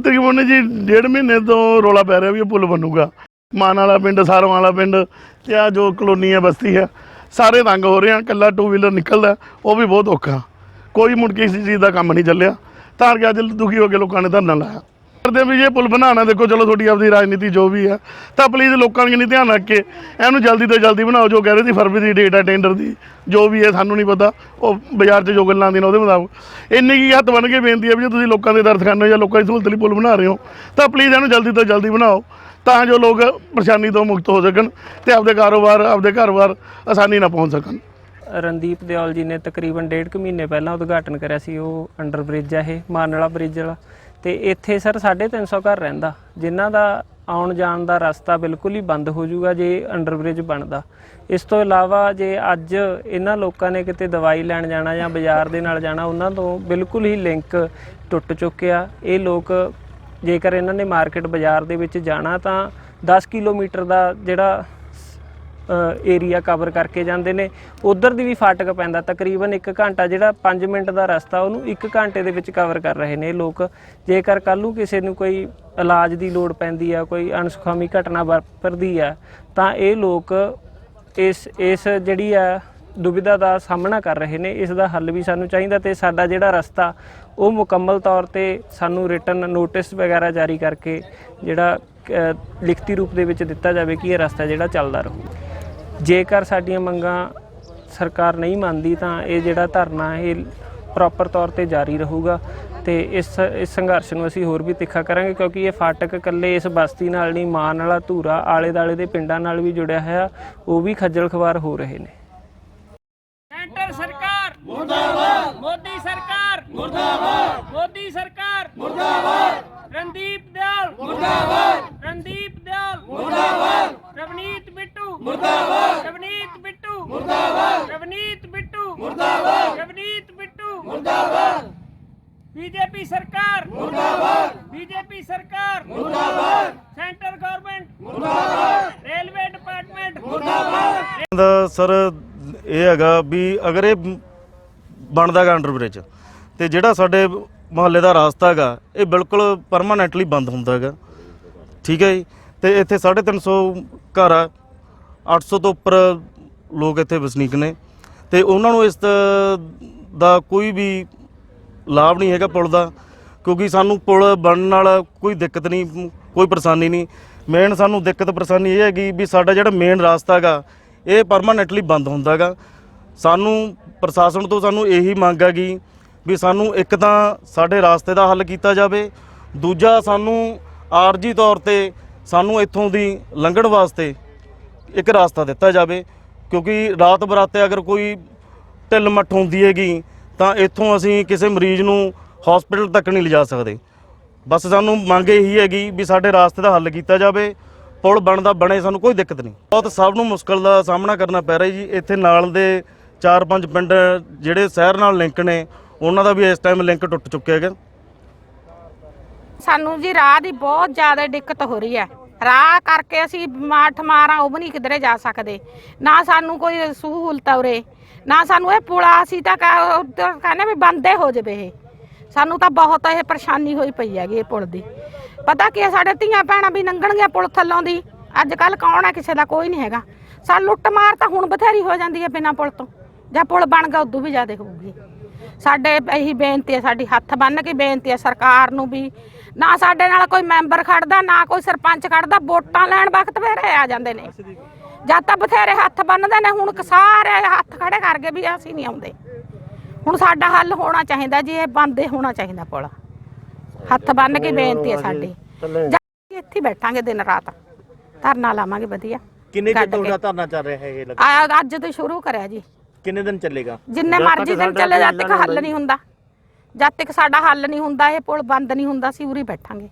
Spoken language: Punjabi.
ਤਕਰੀਬਨ ਜੀ ਡੇਢ ਮਹੀਨੇ ਤੋਂ ਰੋਲਾ ਪੈ ਰਿਹਾ ਵੀ ਇਹ ਪੁਲ ਬਣੂਗਾ। ਮਾਨ ਵਾਲਾ ਪਿੰਡ ਸਾਰੋਂ ਵਾਲਾ ਪਿੰਡ ਤੇ ਆ ਜੋ ਕਲੋਨੀ ਹੈ, ਬਸਤੀ ਹੈ, ਸਾਰੇ ਤੰਗ ਹੋ ਰਹੇ ਆ ਕੱਲਾ ਟੂ ਵੀਲਰ ਨਿਕਲਦਾ, ਉਹ ਵੀ ਬਹੁਤ ਔਖਾ। ਕੋਈ ਮੁੜ ਕੇ ਕਿਸੇ ਚੀਜ਼ ਦਾ ਕੰਮ ਨਹੀਂ ਚੱਲਿਆ। ਤਾਂ ਕਿ ਅੱਜ ਦੁਖੀ ਹੋ ਕੇ ਲੋਕਾਂ ਨੇ ਧਰਨਾ ਲਾਇਆ। ਕਰਦੇ ਵੀ ਇਹ ਪੁਲ ਬਣਾਉਣਾ, ਦੇਖੋ ਚਲੋ ਤੁਹਾਡੀ ਆਪਦੀ ਰਾਜਨੀਤੀ ਜੋ ਵੀ ਹੈ ਤਾਂ ਪਲੀਜ਼ ਲੋਕਾਂ ਨੂੰ ਨਹੀਂ ਧਿਆਨ ਰੱਖ ਕੇ ਇਹਨੂੰ ਜਲਦੀ ਤੋਂ ਜਲਦੀ ਬਣਾਓ, ਜੋ ਕਹਿ ਰਹੇ ਸੀ ਫਰਵਰੀ ਦੀ ਡੇਟ ਹੈ ਟੈਂਡਰ ਦੀ, ਜੋ ਵੀ ਹੈ ਸਾਨੂੰ ਨਹੀਂ ਪਤਾ, ਉਹ ਬਾਜ਼ਾਰ 'ਚ ਜੋ ਗੱਲਾਂ ਆਉਂਦੀਆਂ ਉਹਦੇ ਮੁਤਾਬਕ। ਇੰਨੀ ਕੀ ਹੱਥ ਬਣ ਕੇ ਬੇਨਤੀ ਹੈ ਵੀ ਜੇ ਤੁਸੀਂ ਲੋਕਾਂ ਦੇ ਦਰਦ ਖਾਨੇ ਜਾਂ ਲੋਕਾਂ ਦੀ ਸਹੂਲਤ ਲਈ ਪੁਲ ਬਣਾ ਰਹੇ ਹੋ, ਤਾਂ ਪਲੀਜ਼ ਇਹਨੂੰ ਜਲਦੀ ਤੋਂ ਜਲਦੀ ਬਣਾਓ, ਤਾਂ ਜੋ ਲੋਕ ਪਰੇਸ਼ਾਨੀ ਤੋਂ ਮੁਕਤ ਹੋ ਸਕਣ ਤੇ ਆਪਦੇ ਕਾਰੋਬਾਰ, ਆਪਦੇ ਘਰ-ਬਾਰ ਆਸਾਨੀ ਨਾਲ ਪਹੁੰਚ ਸਕਣ। ਰਣਦੀਪ ਦਿਓਲ ਜੀ ਨੇ ਤਕਰੀਬਨ ਡੇਢ ਕੁ ਮਹੀਨੇ ਪਹਿਲਾਂ ਉਦਘਾਟਨ ਕਰਿਆ ਸੀ, ਉਹ ਅੰਡਰ ਬ੍ਰਿਜ ਆ ਇਹ ਮਾਨ ਵਾਲਾ ਬ੍ਰਿਜ ਵਾਲਾ। ਤੇ ਇੱਥੇ ਸਰ 350 ਘਰ ਰਹਿੰਦਾ। ਜਿਨ੍ਹਾਂ ਦਾ ਆਉਣ ਜਾਣ ਦਾ ਰਸਤਾ ਬਿਲਕੁਲ ਹੀ ਬੰਦ ਹੋ ਜਾਊਗਾ ਜੇ ਅੰਡਰਬ੍ਰਿਜ ਬਣਦਾ। ਇਸ ਤੋਂ ਇਲਾਵਾ ਜੇ ਅੱਜ ਇਹਨਾਂ ਲੋਕਾਂ ਨੇ ਕਿਤੇ ਦਵਾਈ ਲੈਣ ਜਾਣਾ ਜਾਂ ਬਾਜ਼ਾਰ ਦੇ ਨਾਲ ਜਾਣਾ, ਉਹਨਾਂ ਤੋਂ ਬਿਲਕੁਲ ਹੀ ਲਿੰਕ ਟੁੱਟ ਚੁੱਕਿਆ। ਇਹ ਲੋਕ ਜੇਕਰ ਇਹਨਾਂ ਨੇ ਮਾਰਕੀਟ ਬਾਜ਼ਾਰ ਦੇ ਵਿੱਚ ਜਾਣਾ ਤਾਂ 10 ਕਿਲੋਮੀਟਰ ਦਾ ਜਿਹੜਾ ਏਰੀਆ ਕਵਰ ਕਰਕੇ ਜਾਂਦੇ ਨੇ। ਉਧਰ ਦੀ ਵੀ ਫਾਟਕ ਪੈਂਦਾ, ਤਕਰੀਬਨ 1 ਘੰਟਾ ਜਿਹੜਾ 5 ਮਿੰਟ ਦਾ ਰਸਤਾ, ਉਹਨੂੰ 1 ਘੰਟੇ ਦੇ ਵਿੱਚ ਕਵਰ ਕਰ ਰਹੇ ਨੇ ਲੋਕ। ਜੇਕਰ ਕੱਲ ਨੂੰ ਕਿਸੇ ਨੂੰ ਕੋਈ ਇਲਾਜ ਦੀ ਲੋੜ ਪੈਂਦੀ ਆ, ਕੋਈ ਅਣਸੁਖਾਵੀ ਘਟਨਾ ਵਾਪਰਦੀ ਆ, ਤਾਂ ਇਹ ਲੋਕ ਇਸ ਇਸ ਜਿਹੜੀ ਆ ਦੁਬਿਧਾ ਦਾ ਸਾਹਮਣਾ ਕਰ ਰਹੇ ਨੇ। ਇਸ ਦਾ ਹੱਲ ਵੀ ਸਾਨੂੰ ਚਾਹੀਦਾ ਤੇ ਸਾਡਾ ਜਿਹੜਾ ਰਸਤਾ, ਉਹ ਮੁਕੰਮਲ ਤੌਰ ਤੇ ਸਾਨੂੰ ਰਿਟਰਨ ਨੋਟਿਸ ਵਗੈਰਾ ਜਾਰੀ ਕਰਕੇ ਜਿਹੜਾ ਲਿਖਤੀ ਰੂਪ ਦੇ ਵਿੱਚ ਦਿੱਤਾ ਜਾਵੇ ਕਿ ਇਹ ਰਸਤਾ ਜਿਹੜਾ ਚੱਲਦਾ ਰਹੂ। ਜੇਕਰ ਸਾਡੀਆਂ ਮੰਗਾਂ ਸਰਕਾਰ ਨਹੀਂ ਮੰਨਦੀ ਤਾਂ ਇਹ ਜਿਹੜਾ ਧਰਨਾ ਇਹ ਪ੍ਰੋਪਰ ਤੌਰ ਤੇ ਜਾਰੀ ਰਹੂਗਾ ਤੇ ਇਸ ਇਸ ਸੰਘਰਸ਼ ਨੂੰ ਅਸੀਂ ਹੋਰ ਵੀ ਤਿੱਖਾ ਕਰਾਂਗੇ ਕਿਉਂਕਿ ਇਹ ਫਾਟਕ ਇਕੱਲੇ ਇਸ ਬਸਤੀ ਨਾਲ ਨਹੀਂ, ਮਾਨ ਵਾਲਾ ਧੂਰਾ ਆਲੇ ਦਾਲੇ ਦੇ ਪਿੰਡਾਂ ਨਾਲ ਵੀ ਜੁੜਿਆ ਹੋਇਆ, ਉਹ ਵੀ ਖੱਜਲ ਖਵਾਰ ਹੋ ਰਹੇ ਨੇ। ਸੈਂਟਰ ਸਰਕਾਰ! ਮੁਰਦਾਬਾਦ! ਮੋਦੀ ਸਰਕਾਰ! ਮੁਰਦਾਬਾਦ! ਮੋਦੀ ਸਰਕਾਰ! ਮੁਰਦਾਬਾਦ! ਰਣਦੀਪ ਦਿਆਲ! ਮੁਰਦਾਬਾਦ! ਰਣਦੀਪ ਦਿਆਲ! ਮੁਰਦਾਬਾਦ! ਰਵਨੀਤ ਮੁਰਦਾਬਾਦ। ਰਵਨੀਤ ਬਿੱਟੂ। ਮੁਰਦਾਬਾਦ। ਰਵਨੀਤ ਬਿੱਟੂ। ਮੁਰਦਾਬਾਦ। ਰਵਨੀਤ ਬਿੱਟੂ। ਮੁਰਦਾਬਾਦ। ਬੀਜੇਪੀ ਸਰਕਾਰ। ਮੁਰਦਾਬਾਦ। ਬੀਜੇਪੀ ਸਰਕਾਰ। ਮੁਰਦਾਬਾਦ। Centre government. ਮੁਰਦਾਬਾਦ। Railway department. ਮੁਰਦਾਬਾਦ। ਦਾ ਸਰ ਇਹ ਹੈਗਾ ਵੀ ਅਗਰ ਇਹ ਬਣਦਾ ਗਾ ਅੰਡਰ ਬ੍ਰਿਜ ਤੇ ਜਿਹੜਾ ਸਾਡੇ ਮੁਹੱਲੇ ਦਾ ਰਾਸਤਾ ਹੈਗਾ ਇਹ ਬਿਲਕੁਲ ਪਰਮਾਨੈਂਟਲੀ ਬੰਦ ਹੁੰਦਾ ਹੈਗਾ। ਠੀਕ ਹੈ ਜੀ? ਤੇ ਇੱਥੇ 350 ਘਰ ਆ। 800 ਤੋਂ ਉੱਪਰ ਲੋਕ ਇੱਥੇ ਵਸਨੀਕ ਨੇ ਤੇ ਉਹਨਾਂ ਨੂੰ ਇਸ ਦਾ ਕੋਈ ਵੀ ਲਾਭ ਨਹੀਂ ਹੈਗਾ ਪੁਲ ਦਾ, ਕਿਉਂਕਿ ਸਾਨੂੰ ਪੁਲ ਬਣਨ ਨਾਲ ਕੋਈ ਦਿੱਕਤ ਨਹੀਂ, ਕੋਈ ਪਰੇਸ਼ਾਨੀ ਨਹੀਂ। ਮੇਨ ਸਾਨੂੰ ਦਿੱਕਤ ਪਰੇਸ਼ਾਨੀ ਇਹ ਹੈਗੀ ਵੀ ਸਾਡਾ ਜਿਹੜਾ ਮੇਨ ਰਾਸਤਾ ਹੈਗਾ, ਇਹ ਪਰਮਾਨੈਂਟਲੀ ਬੰਦ ਹੁੰਦਾ ਹੈਗਾ। ਸਾਨੂੰ ਪ੍ਰਸ਼ਾਸਨ ਤੋਂ ਸਾਨੂੰ ਇਹੀ ਮੰਗ ਹੈਗੀ ਵੀ ਸਾਨੂੰ ਇੱਕ ਤਾਂ ਸਾਡੇ ਰਾਸਤੇ ਦਾ ਹੱਲ ਕੀਤਾ ਜਾਵੇ, ਦੂਜਾ ਸਾਨੂੰ ਆਰਜੀ ਤੌਰ ਤੇ ਸਾਨੂੰ ਇੱਥੋਂ ਦੀ ਲੰਘਣ ਵਾਸਤੇ ਇੱਕ ਰਾਸਤਾ ਦਿੱਤਾ ਜਾਵੇ, ਕਿਉਂਕਿ ਰਾਤ ਬਰਾਤੇ ਅਗਰ ਕੋਈ ਢਿੱਲ ਮੱਠ ਹੁੰਦੀ ਹੈਗੀ, ਤਾਂ ਇੱਥੋਂ ਅਸੀਂ ਕਿਸੇ ਮਰੀਜ਼ ਨੂੰ ਹਸਪੀਟਲ ਤੱਕ ਨਹੀਂ ਲਿਜਾ ਸਕਦੇ। ਬਸ ਸਾਨੂੰ ਮੰਗ ਇਹੀ ਹੈਗੀ ਵੀ ਸਾਡੇ ਰਾਸਤੇ ਦਾ ਹੱਲ ਕੀਤਾ ਜਾਵੇ, ਪੁਲ ਬਣਦਾ ਬਣੇ, ਸਾਨੂੰ ਕੋਈ ਦਿੱਕਤ ਨਹੀਂ। ਬਹੁਤ ਸਭ ਨੂੰ ਮੁਸ਼ਕਲ ਦਾ ਸਾਹਮਣਾ ਕਰਨਾ ਪੈ ਰਿਹਾ ਜੀ। ਇੱਥੇ ਨਾਲ ਦੇ 4-5 ਪਿੰਡ ਜਿਹੜੇ ਸ਼ਹਿਰ ਨਾਲ ਲਿੰਕ ਨੇ, ਉਹਨਾਂ ਦਾ ਵੀ ਇਸ ਟਾਈਮ ਲਿੰਕ ਟੁੱਟ ਚੁੱਕਿਆ ਹੈਗਾ। ਸਾਨੂੰ ਜੀ ਰਾਹ ਦੀ ਬਹੁਤ ਜ਼ਿਆਦਾ ਦਿੱਕਤ ਹੋ ਰਹੀ ਹੈ। ਰਾਹ ਕਰਕੇ ਅਸੀਂ ਮਾਠ ਮਾਰਾਂ, ਉਹ ਵੀ ਨਹੀਂ ਕਿਧਰੇ ਜਾ ਸਕਦੇ। ਨਾ ਸਾਨੂੰ ਕੋਈ ਸਹੂਲਤ ਉਰੇ, ਨਾ ਸਾਨੂੰ ਇਹ ਪੁਲਾ ਅਸੀਂ ਤਾਂ ਕਹ- ਉੱਧਰ ਕਹਿੰਦੇ ਵੀ ਬੰਦੇ ਹੋ ਜਾਵੇ ਇਹ। ਸਾਨੂੰ ਤਾਂ ਬਹੁਤ ਇਹ ਪਰੇਸ਼ਾਨੀ ਹੋਈ ਪਈ ਹੈਗੀ ਇਹ ਪੁਲ ਦੀ। ਪਤਾ ਕੀ ਹੈ ਸਾਡੇ ਧੀਆਂ ਭੈਣਾਂ ਵੀ ਲੰਘਣਗੀਆਂ ਪੁਲ ਥੱਲੋਂ ਦੀ। ਅੱਜ ਕੱਲ ਕੌਣ ਹੈ ਕਿਸੇ ਦਾ ਕੋਈ ਨਹੀਂ ਹੈਗਾ। ਸਾਨੂੰ ਲੁੱਟ ਮਾਰ ਤਾਂ ਹੁਣ ਬਥੇਰੀ ਹੋ ਜਾਂਦੀ ਹੈ ਬਿਨਾਂ ਪੁਲ ਤੋਂ। ਜਾਂ ਪੁਲ ਬਣ ਗਿਆ, ਉਦੋਂ ਵੀ ਜ਼ਿਆਦਾ ਹੋਊਗੀ। ਸਾਡੇ ਇਹੀ ਬੇਨਤੀ ਹੈ ਸਾਡੀ ਹੱਥ ਬੰਨ ਕੇ ਬੇਨਤੀ ਹੈ ਸਰਕਾਰ ਨੂੰ ਵੀ ਨਾ ਸਾਡੇ ਨਾਲ ਕੋਈ ਮੈਂਬਰ ਖੜਦਾ ਨਾ ਕੋਈ ਸਰਪੰਚ ਖੜਦਾ ਵੋਟਾਂ ਲੈਣ ਵਕਤ ਫੇਰੇ ਆ ਜਾਂਦੇ ਨੇ। ਜਦ ਤਾਂ ਬਥੇਰੇ ਹੱਥ ਬੰਨਦੇ ਨੇ ਹੁਣ ਸਾਰੇ ਹੱਥ ਖੜੇ ਕਰ ਗਏ ਵੀ ਅਸੀਂ ਨਹੀਂ ਆਉਂਦੇ। ਹੁਣ ਸਾਡਾ ਹੱਲ ਹੋਣਾ ਚਾਹੀਦਾ ਜੀ ਇਹ ਬੰਦੇ ਹੋਣਾ ਚਾਹੀਦਾ ਪੁਲ। ਹੱਥ ਬੰਨ ਕੇ ਬੇਨਤੀ ਹੈ ਸਾਡੀ। ਜਾਂ ਇੱਥੇ ਬੈਠਾਂਗੇ ਦਿਨ ਰਾਤ। ਧਰਨਾ ਲਾਵਾਂਗੇ ਵਧੀਆ। ਕਿੰਨੇ ਕੇ। ਤੋਂ ਧਰਨਾ ਚੱਲ ਰਿਹਾ ਹੈ ਇਹ ਲਗਾ ਅੱਜ ਤੋਂ ਸ਼ੁਰੂ ਕਰਿਆ ਜੀ। ਕਿੰਨੇ ਦਿਨ ਚੱਲੇਗਾ? ਜਿੰਨੇ ਮਰਜ਼ੀ ਦਿਨ ਚੱਲੇ ਜਦ ਤੱਕ ਹੱਲ ਨਹੀਂ ਹੁੰਦਾ। ਜਦ ਤੱਕ ਸਾਡਾ ਹੱਲ ਨਹੀਂ ਹੁੰਦਾ ਇਹ ਪੁਲ ਬੰਦ ਨਹੀਂ ਹੁੰਦਾ ਅਸੀਂ ਉਰੀ ਬੈਠਾਂਗੇ।